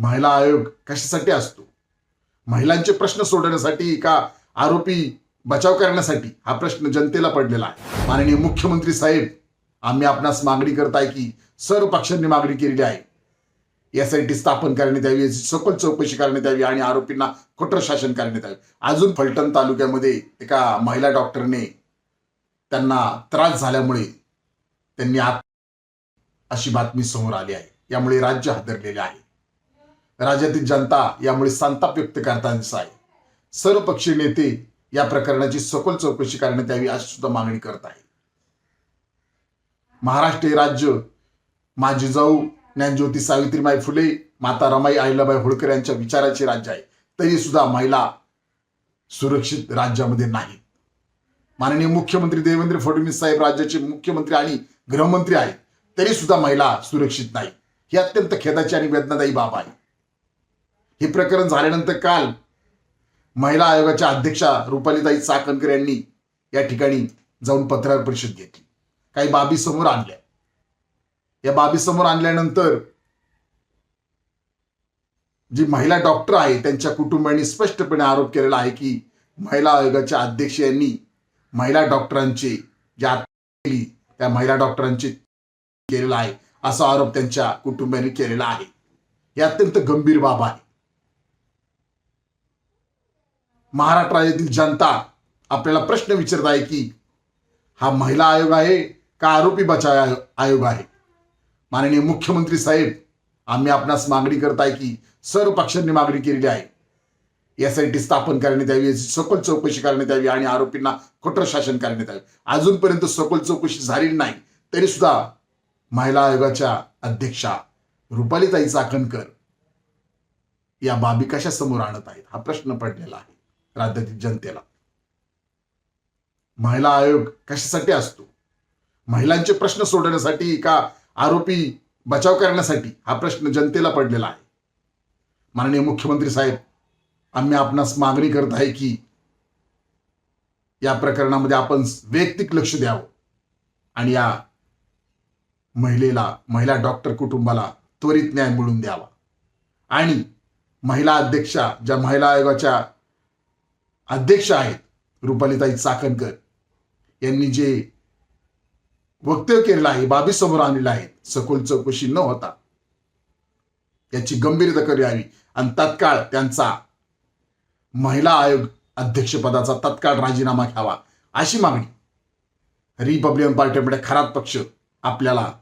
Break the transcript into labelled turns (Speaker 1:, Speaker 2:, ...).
Speaker 1: महिला आयोग कशासाठी असतो? महिलांचे प्रश्न सोडवण्यासाठी का आरोपी बचाव करण्यासाठी? हा प्रश्न जनतेला पडलेला आहे. माननीय मुख्यमंत्री साहेब आम्ही आपणास मागणी करत आहे की सर्व पक्षांनी मागणी केलेली आहे. यासाठी स्थापन करण्यात यावी याची सखोल चौकशी करण्यात यावी आणि आरोपींना कठोर शासन करण्यात यावे. अजून फलटण तालुक्यामध्ये एका महिला डॉक्टरने त्यांना त्रास झाल्यामुळे त्यांनी आत अशी बातमी समोर आली आहे. यामुळे राज्य हादरलेले आहे. राज्यातील जनता यामुळे संताप व्यक्त करताना दिसत आहे. सर्व पक्षीय नेते या प्रकरणाची सखोल चौकशी करण्यात यावी अशी सुद्धा मागणी करत आहे. महाराष्ट्र हे राज्य माझी जाऊ ज्ञानज्योती सावित्रीबाई फुले माता रमाई अहिल्याबाई होळकर यांच्या विचाराचे राज्य आहे. तरी सुद्धा महिला सुरक्षित राज्यामध्ये नाहीत. माननीय मुख्यमंत्री देवेंद्र फडणवीस साहेब राज्याचे मुख्यमंत्री आणि गृहमंत्री आहेत. तरी सुद्धा महिला सुरक्षित नाही ही अत्यंत खेदाची आणि वेदनादायी बाब आहे. हे प्रकरण झाल्यानंतर काल महिला आयोगाच्या अध्यक्षा रुपालीताई चाकणकर यांनी या ठिकाणी जाऊन पत्रकार परिषद घेतली. काही बाबी समोर आणल्या. या बाबी समोर आणल्यानंतर जी महिला डॉक्टर आहे त्यांच्या कुटुंबांनी स्पष्टपणे आरोप केलेला आहे की महिला आयोगाच्या अध्यक्ष यांनी महिला डॉक्टरांची जी केली त्या महिला डॉक्टरांची केलेला आहे असा आरोप त्यांच्या कुटुंबियांनी केलेला आहे. ही अत्यंत गंभीर बाब आहे. महाराष्ट्र राज्यातील जनता आपल्याला प्रश्न विचारत आहे की हा महिला आयोग आहे का आरोपी बचाव आयोग आहे? माननीय मुख्यमंत्री साहेब आम्ही आपणास मागणी करत आहे की सर्व पक्षांनी मागणी केलेली आहे. यासाठी स्थापन करण्यात यावी याची सखोल चौकशी करण्यात यावी आणि आरोपींना कठोर शासन करण्यात यावे. अजूनपर्यंत सखोल चौकशी झालेली नाही तरी सुद्धा महिला आयोगाच्या अध्यक्षा रुपालीताई चाकणकर या बाबी कशा समोर आणत आहेत? हा प्रश्न पडलेला आहे. राज्यातील जनतेला. महिला आयोग कशासाठी असतो? महिलांचे प्रश्न सोडवण्यासाठी का आरोपी बचाव करण्यासाठी? हा प्रश्न जनतेला पडलेला आहे. माननीय मुख्यमंत्री साहेब आम्ही आपणास मागणी करत आहे की या प्रकरणामध्ये आपण वैयक्तिक लक्ष द्यावं आणि या महिलेला महिला डॉक्टर कुटुंबाला त्वरित न्याय मिळवून द्यावा. आणि महिला अध्यक्षा ज्या महिला आयोगाच्या अध्यक्ष आहेत रुपालीताई चाकणकर. यांनी जे वक्तव्य केलेलं आहे बाबी समोर आणलेलं आहे सखोल चौकशी न होता. याची गंभीर दखल यावी आणि तत्काळ त्यांचा महिला आयोग अध्यक्षपदाचा तत्काळ राजीनामा घ्यावा अशी मागणी. रिपब्लिकन पार्टीमध्ये खराब पक्ष आपल्याला